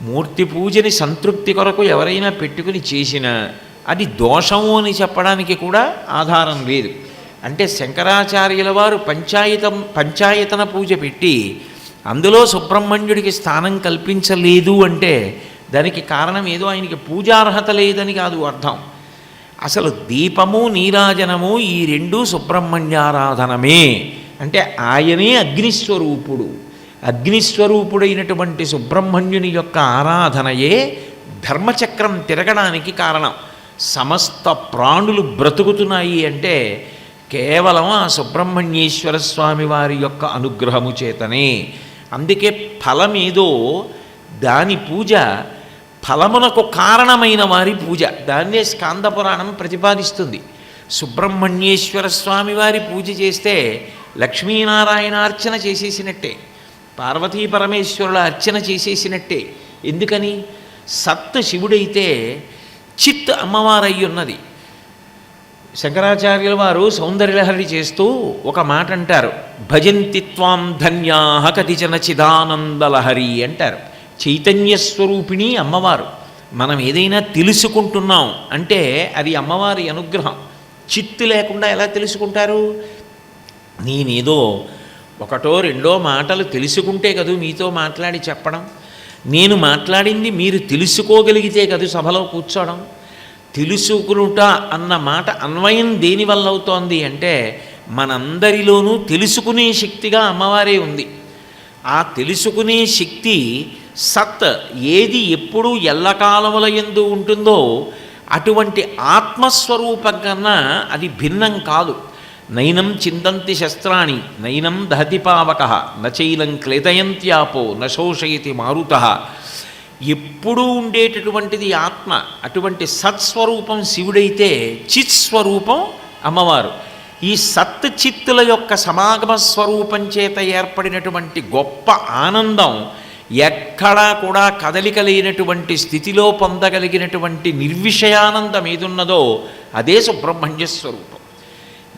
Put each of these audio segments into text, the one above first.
మూర్తి పూజని సంతృప్తి కొరకు ఎవరైనా పెట్టుకుని చేసినా అది దోషము అని చెప్పడానికి కూడా ఆధారం లేదు. అంటే శంకరాచార్యుల వారు పంచాయతం పంచాయతన పూజ పెట్టి అందులో సుబ్రహ్మణ్యుడికి స్థానం కల్పించలేదు అంటే దానికి కారణం ఏదో ఆయనకి పూజార్హత లేదని కాదు అర్థం. అసలు దీపము నీరాజనము ఈ రెండు సుబ్రహ్మణ్యారాధనమే. అంటే ఆయనే అగ్నిస్వరూపుడు. అగ్నిస్వరూపుడైనటువంటి సుబ్రహ్మణ్యుని యొక్క ఆరాధనయే ధర్మచక్రం తిరగడానికి కారణం. సమస్త ప్రాణులు బ్రతుకుతున్నాయి అంటే కేవలం ఆ సుబ్రహ్మణ్యేశ్వర స్వామి వారి యొక్క అనుగ్రహము చేతనే. అందుకే ఫలమేదో దాని పూజ ఫలమునకు కారణమైన వారి పూజ. దాన్నే స్కాంద పురాణం ప్రతిపాదిస్తుంది. సుబ్రహ్మణ్యేశ్వర స్వామి వారి పూజ చేస్తే లక్ష్మీనారాయణ అర్చన చేసేసినట్టే. పార్వతీ పరమేశ్వరుల అర్చన చేసేసినట్టే. ఎందుకని? సత్ శివుడైతే చిత్ అమ్మవారై ఉన్నది శంకరాచార్యుల వారు సౌందర్యలహరి చేస్తూ ఒక మాట అంటారు భజంతిత్వాం ధన్యాహ ధన్యా కతిచన చిదానందలహరి అంటారు. చైతన్య స్వరూపిణి అమ్మవారు. మనం ఏదైనా తెలుసుకుంటున్నాం అంటే అది అమ్మవారి అనుగ్రహం. చిత్తు లేకుండా ఎలా తెలుసుకుంటారు? నేనేదో ఒకటో రెండో మాటలు తెలుసుకుంటే కదూ మీతో మాట్లాడి చెప్పడం. నేను మాట్లాడింది మీరు తెలుసుకోగలిగితే కదూ సభలో కూర్చోవడం తెలుసుకునుట అన్న మాట అన్వయం దేనివల్ల అవుతోంది అంటే మనందరిలోనూ తెలుసుకునే శక్తిగా అమ్మవారే ఉంది. ఆ తెలుసుకునే శక్తి సత్ ఏది ఎప్పుడు ఎల్లకాలముల ఎందు ఉంటుందో అటువంటి ఆత్మస్వరూపం కన్నా అది భిన్నం కాదు. నైనం చిందంతి శస్త్రాణి నైనం దహతి పావక నచైలం క్లేదయంత్యాపో నశోషయతి మారుత. ఎప్పుడూ ఉండేటటువంటిది ఆత్మ అటువంటి సత్స్వరూపం శివుడైతే చిత్ స్వరూపం అమ్మవారు. ఈ సత్ చిత్తుల యొక్క సమాగమ స్వరూపం చేత ఏర్పడినటువంటి గొప్ప ఆనందం ఎక్కడా కూడా కదలిక లేనటువంటి స్థితిలో పొందగలిగినటువంటి నిర్విషయానందం ఏదున్నదో అదే సుబ్రహ్మణ్య స్వరూపం.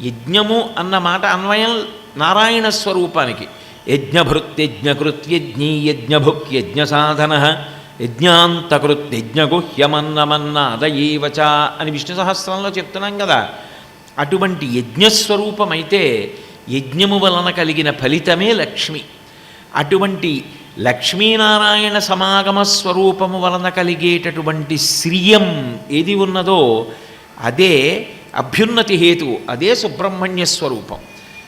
యజ్ఞము అన్న మాట అన్వయం నారాయణ స్వరూపానికి. యజ్ఞభృత్యజ్ఞకృత్యజ్ఞీ యజ్ఞభుక్ యజ్ఞ సాధన యజ్ఞాంతకృత్ యజ్ఞగుహ్యమన్నమన్నాదయేవచ అని విష్ణు సహస్రంలో చెప్తున్నాం కదా. అటువంటి యజ్ఞస్వరూపమైతే యజ్ఞము వలన కలిగిన ఫలితమే లక్ష్మి. అటువంటి లక్ష్మీనారాయణ సమాగమ స్వరూపము వలన కలిగేటటువంటి శ్రియం ఏది ఉన్నదో అదే అభ్యున్నతి హేతువు అదే సుబ్రహ్మణ్య స్వరూపం.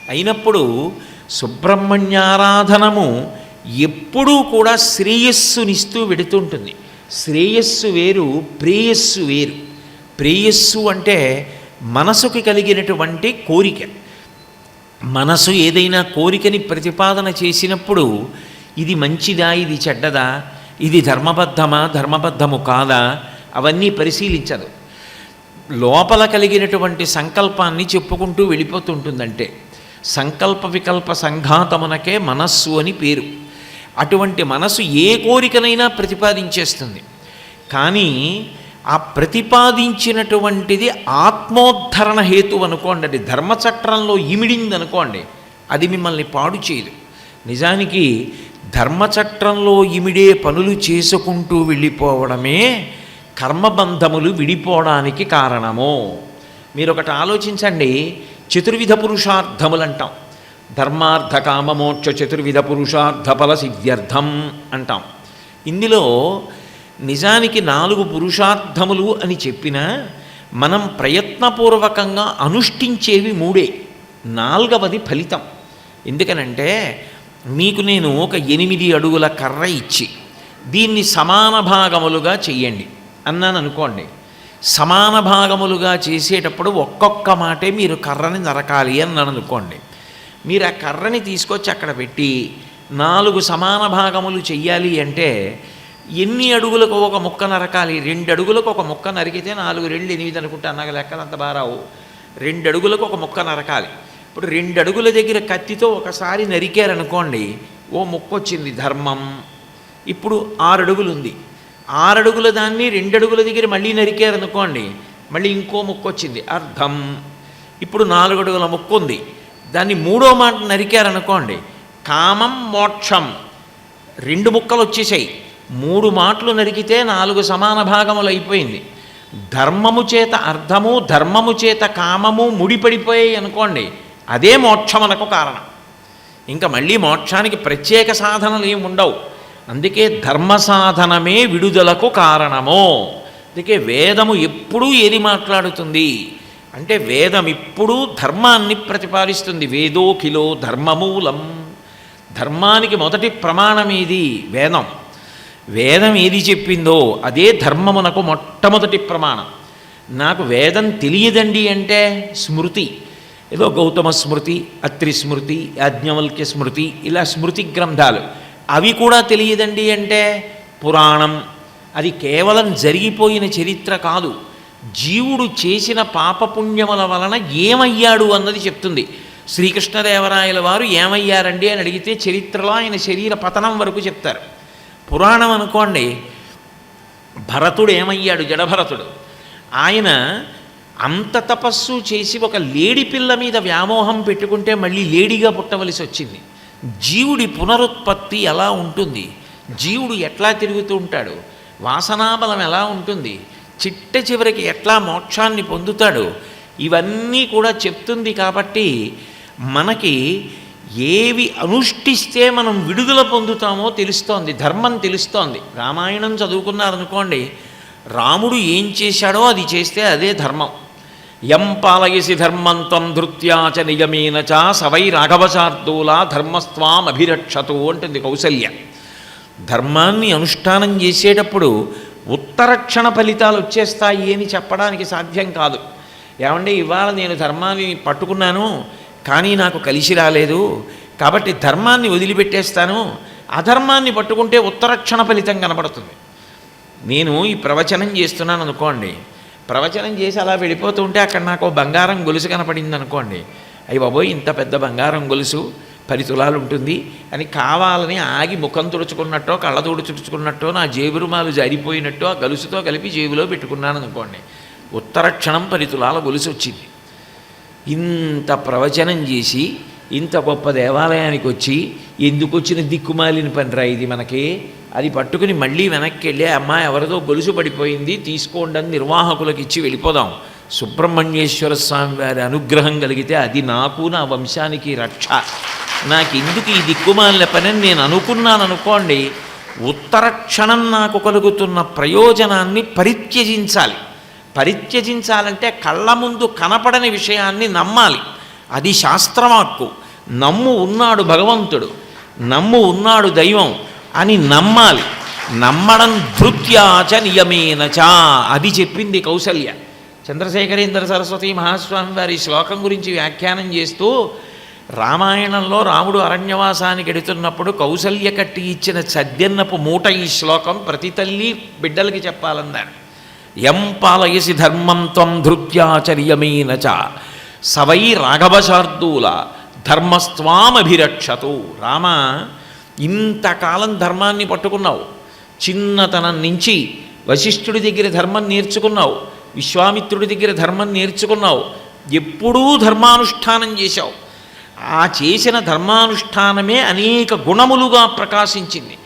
అయినప్పుడు సుబ్రహ్మణ్యారాధనము ఎప్పుడూ కూడా శ్రేయస్సునిస్తూ వెడుతుంటుంది. శ్రేయస్సు వేరు ప్రేయస్సు వేరు. ప్రేయస్సు అంటే మనసుకి కలిగినటువంటి కోరిక. మనసు ఏదైనా కోరికని ప్రతిపాదన చేసినప్పుడు ఇది మంచిదా ఇది చెడ్డదా ఇది ధర్మబద్ధమా ధర్మబద్ధము కాదా అవన్నీ పరిశీలించదు. లోపల కలిగినటువంటి సంకల్పాన్ని చెప్పుకుంటూ వెళ్ళిపోతుంటుందంటే సంకల్ప వికల్ప సంఘాతమునకే మనస్సు అని పేరు. అటువంటి మనసు ఏ కోరికనైనా ప్రతిపాదించేస్తుంది. కానీ ఆ ప్రతిపాదించినటువంటిది ఆత్మోద్ధరణ హేతు అనుకోండి అది ధర్మచక్రంలో ఇమిడింది అనుకోండి అది మిమ్మల్ని పాడు చేయదు. నిజానికి ధర్మచక్రంలో ఇమిడే పనులు చేసుకుంటూ వెళ్ళిపోవడమే కర్మబంధములు విడిపోవడానికి కారణము. మీరు ఒకటి ఆలోచించండి చతుర్విధ పురుషార్థములు అంటాం ధర్మార్థ కామమోక్ష చతుర్విధ పురుషార్థ ఫల సిద్ధ్యర్థం అంటాం. ఇందులో నిజానికి నాలుగు పురుషార్థములు అని చెప్పినా మనం ప్రయత్నపూర్వకంగా అనుష్ఠించేవి మూడే నాలుగవది ఫలితం. ఎందుకనంటే మీకు నేను ఒక ఎనిమిది అడుగుల కర్ర ఇచ్చి దీన్ని సమాన భాగములుగా చెయ్యండి. అన్నాను అనుకోండి సమాన భాగములుగా చేసేటప్పుడు ఒక్కొక్క మాటే మీరు కర్రని నరకాలి అన్నాను అనుకోండి మీరు ఆ కర్రని తీసుకొచ్చి అక్కడ పెట్టి నాలుగు సమాన భాగములు చెయ్యాలి అంటే ఎన్ని అడుగులకు ఒక ముక్క నరకాలి? రెండు అడుగులకు ఒక ముక్క నరికితే నాలుగు రెండు ఎనిమిది అనుకుంటా నాకు లెక్కలు అంత బారావు రెండు అడుగులకు ఒక ముక్క నరకాలి. ఇప్పుడు రెండు అడుగుల దగ్గర కత్తితో ఒకసారి నరికారనుకోండి ఓ ముక్క వచ్చింది ధర్మం. ఇప్పుడు ఆరు అడుగులు ఉంది ఆరడుగుల దాన్ని రెండడుగుల దగ్గర మళ్ళీ నరికారనుకోండి మళ్ళీ ఇంకో ముక్క వచ్చింది. అర్థం. ఇప్పుడు నాలుగు అడుగుల ఉంది. దాన్ని మూడో మాట నరికారనుకోండి కామం మోక్షం. రెండు ముక్కలు వచ్చేసాయి. మూడు మాటలు నరికితే నాలుగు సమాన భాగములు అయిపోయింది. ధర్మము చేత అర్థము ధర్మము చేత కామము ముడిపడిపోయాయి అనుకోండి అదే మోక్షం అనకు కారణం. ఇంకా మళ్ళీ మోక్షానికి ప్రత్యేక సాధనలు ఏమి ఉండవు అందుకే ధర్మ సాధనమే విడుదలకు కారణము. అందుకే వేదము ఎప్పుడూ ఏది మాట్లాడుతుంది? అంటే వేదం ఇప్పుడు ధర్మాన్ని ప్రతిపాదిస్తుంది. వేదోఖిలో ధర్మమూలం. ధర్మానికి మొదటి ప్రమాణం ఏది? వేదం. వేదం ఏది చెప్పిందో అదే ధర్మమునకు మొట్టమొదటి ప్రమాణం. నాకు వేదం తెలియదండి అంటే స్మృతి. ఏదో గౌతమ స్మృతి అత్రి స్మృతి యాజ్ఞవల్క్య స్మృతి ఇలా స్మృతి గ్రంథాలు. అవి కూడా తెలియదండి అంటే పురాణం. అది కేవలం జరిగిపోయిన చరిత్ర కాదు. జీవుడు చేసిన పాపపుణ్యముల వలన ఏమయ్యాడు అన్నది చెప్తుంది. శ్రీకృష్ణదేవరాయల వారు ఏమయ్యారండి అని అడిగితే చరిత్రలో ఆయన శరీర పతనం వరకు చెప్తారు. పురాణం అనుకోండి భరతుడు ఏమయ్యాడు? జడభరతుడు. ఆయన అంత తపస్సు చేసి ఒక లేడి పిల్ల మీద వ్యామోహం పెట్టుకుంటే మళ్ళీ లేడిగా పుట్టవలసి వచ్చింది. జీవుడి పునరుత్పత్తి ఎలా ఉంటుంది? జీవుడు ఎట్లా తిరుగుతూ ఉంటాడు? వాసనాబలం ఎలా ఉంటుంది? చిట్ట చివరికి ఎట్లా మోక్షాన్ని పొందుతాడు? ఇవన్నీ కూడా చెప్తుంది కాబట్టి మనకి ఏవి అనుష్ఠిస్తే మనం విడుదల పొందుతామో తెలుస్తోంది ధర్మం తెలుస్తోంది. రామాయణం చదువుకున్నారనుకోండి రాముడు ఏం చేశాడో అది చేస్తే అదే ధర్మం. యం పాలయసి ధర్మంతం ధృత్యాచ నియమేన చ సవై రాఘవచార్దూలా ధర్మస్వాం అభిరక్షతు అంటుంది కౌసల్య ధర్మాన్ని అనుష్ఠానం చేసేటప్పుడు ఉత్తరక్షణ ఫలితాలు వచ్చేస్తాయి అని చెప్పడానికి సాధ్యం కాదు. ఏమంటే ఇవాళ నేను ధర్మాన్ని పట్టుకున్నాను కానీ నాకు కలిసి రాలేదు కాబట్టి ధర్మాన్ని వదిలిపెట్టేస్తాను అధర్మాన్ని పట్టుకుంటే ఉత్తరక్షణ ఫలితం కనబడుతుంది. నేను ఈ ప్రవచనం చేస్తున్నాను అనుకోండి ప్రవచనం చేసి అలా వెళ్ళిపోతూ ఉంటే అక్కడ నాకు బంగారం గొలుసు కనపడింది అనుకోండి అయ్యి బాబోయ్ ఇంత పెద్ద బంగారం గొలుసు పది తులాలు ఉంటుంది అని కావాలని ఆగి ముఖం తుడుచుకున్నట్టో కళ్ళ తుడుచుకున్నట్టో నా జేబు రుమాలు జారిపోయినట్టో ఆ గొలుసుతో కలిపి జేబులో పెట్టుకున్నాను అనుకోండి ఉత్తర క్షణం పది తులాల గొలుసు వచ్చింది ఇంత ప్రవచనం చేసి ఇంత గొప్ప దేవాలయానికి వచ్చి ఎందుకు వచ్చిన దిక్కుమాలిన పనిరా ఇది మనకి? అది పట్టుకుని మళ్ళీ వెనక్కి వెళ్ళి అమ్మ ఎవరిదో గొలుసు పడిపోయింది తీసుకోండి అని నిర్వాహకులకు ఇచ్చి వెళ్ళిపోదాం. సుబ్రహ్మణ్యేశ్వర స్వామి వారి అనుగ్రహం కలిగితే అది నాకు నా వంశానికి రక్ష. నాకు ఎందుకు ఈ దిక్కుమాలిన పని నేను అనుకున్నాను అనుకోండి ఉత్తర క్షణం నాకు కలుగుతున్న ప్రయోజనాన్ని పరిత్యజించాలి. పరిత్యజించాలంటే కళ్ళ ముందు కనపడని విషయాన్ని నమ్మాలి. అది శాస్త్రవాక్కు. నమ్ము ఉన్నాడు భగవంతుడు నమ్ము ఉన్నాడు దైవం అని నమ్మాలి. నమ్మడం ధృత్యాచ నియమేనచ అది చెప్పింది కౌసల్య. చంద్రశేఖరేంద్ర సరస్వతి మహాస్వామి వారి శ్లోకం గురించి వ్యాఖ్యానం చేస్తూ రామాయణంలో రాముడు అరణ్యవాసానికి ఎడుతున్నప్పుడు కౌసల్య కట్టి ఇచ్చిన చద్యన్నపు మూట ఈ శ్లోకం ప్రతి తల్లి బిడ్డలకి చెప్పాలన్నారు. ఎం పాలయసి ధర్మం త్వం ధృత్యాచర్యమేన చ సవై రాఘవశార్దూల ధర్మస్వామభిరక్షతు. రామ ఇంతకాలం ధర్మాన్ని పట్టుకున్నావు. చిన్నతనం నుంచి వశిష్ఠుడి దగ్గర ధర్మం నేర్చుకున్నావు. విశ్వామిత్రుడి దగ్గర ధర్మం నేర్చుకున్నావు. ఎప్పుడూ ధర్మానుష్ఠానం చేశావు. ఆ చేసిన ధర్మానుష్ఠానమే అనేక గుణములుగా ప్రకాశించింది.